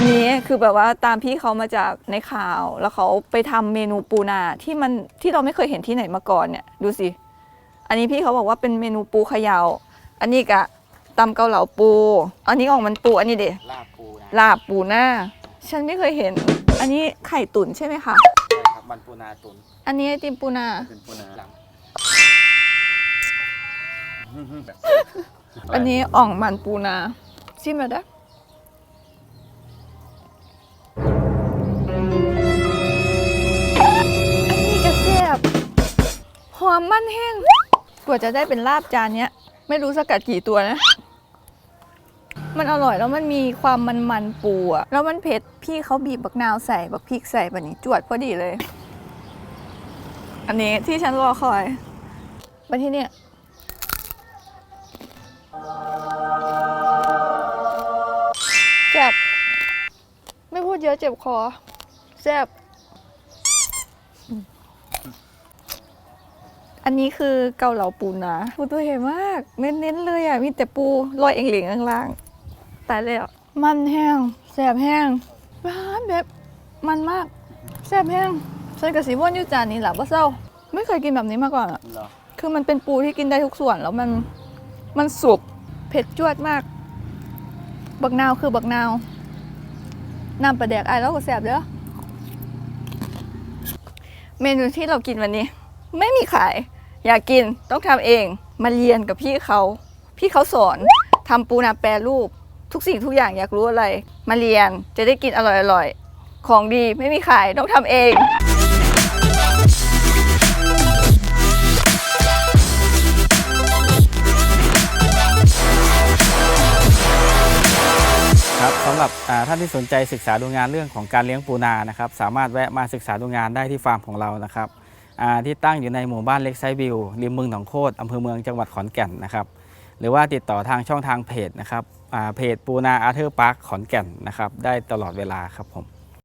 อันนี้คือแบบว่าตามพี่เขามาจากในข่าว แล้วเขาไปทำเมนูปูนาที่มันที่เราไม่เคยเห็นที่ไหนมาก่อนเนี่ยดูสิ อันนี้พี่เขาบอกว่าเป็นเมนูปูเขยาอันนี้กะตำเกาเหลาปู อันนี้ออกมันปูอันนี้เดลาบปูนะลาบปูหน้า ฉันไม่เคยเห็น อันนี้ไข่ตุ๋นใช่ไหมคะ ใช่ครับมันปูนาตุนอันนี้ไอติมปูนา เป็นปูนาหลังอันนี้อ่องมันปูนาชิมมาได้ หอมมันแห้งกว่าจะได้เป็นลาบจานเนี้ย ไม่รู้สกัดกี่ตัวนะ มันอร่อยแล้วมันมีความมันมันๆปูอะแล้วมันเผ็ดพี่เขาบีบบักนาวใส่บักพริกใส่แบบนี้จวดพอดีเลย อันนี้ที่ฉันรอคอยไปที่เนี่ยแซ่บไม่พูดเยอะเจ็บคอแซ่บ อืมอันนี้คือเกาเหลาปูนาปูตัวใหญ่มาก เน้นๆเลยอะ มีแต่ปูลอยเองเหลียงข้างล่างตายแล้วมันแห้งแซ่บแห้งร้านแบบมันมากแซ่บแห้งฉันกับสีม่วนอยู่จานนี้แหละว่าเศร้า ไม่เคยกินแบบนี้มาก่อนอะเหรอคือมันเป็นปูที่กินได้ทุกส่วนแล้วมันมันสุกเผ็ดจวดมาก บักนาวคือบักนาวน้ำปลาแดกไอายแล้วก็แสบเด้อเมนูที่เรากินวันนี้ ไม่มีขาย อยากกินต้องทำเองมาเรียนกับพี่เขาพี่เขาสอนทำปูนาแปรรูป ทุกสิ่งทุกอย่างอยากรู้อะไร มาเรียนจะได้กินอร่อยๆ ของดีไม่มีขายต้องทำเองครับสำหรับท่านที่สนใจศึกษาดูงานเรื่องของการเลี้ยงปูนานะครับ สามารถแวะมาศึกษาดูงานได้ที่ฟาร์มของเรานะครับ ที่ตั้งอยู่ในหมู่บ้านเล็กไซบิวริมเมืองหนองโคตอำเภอเมืองจังหวัดขอนแก่นนะครับ หรือว่าติดต่อทางช่องทางเพจนะครับเพจปูนาอาร์เธอร์พาร์คขอนแก่นนะครับ ได้ตลอดเวลาครับผม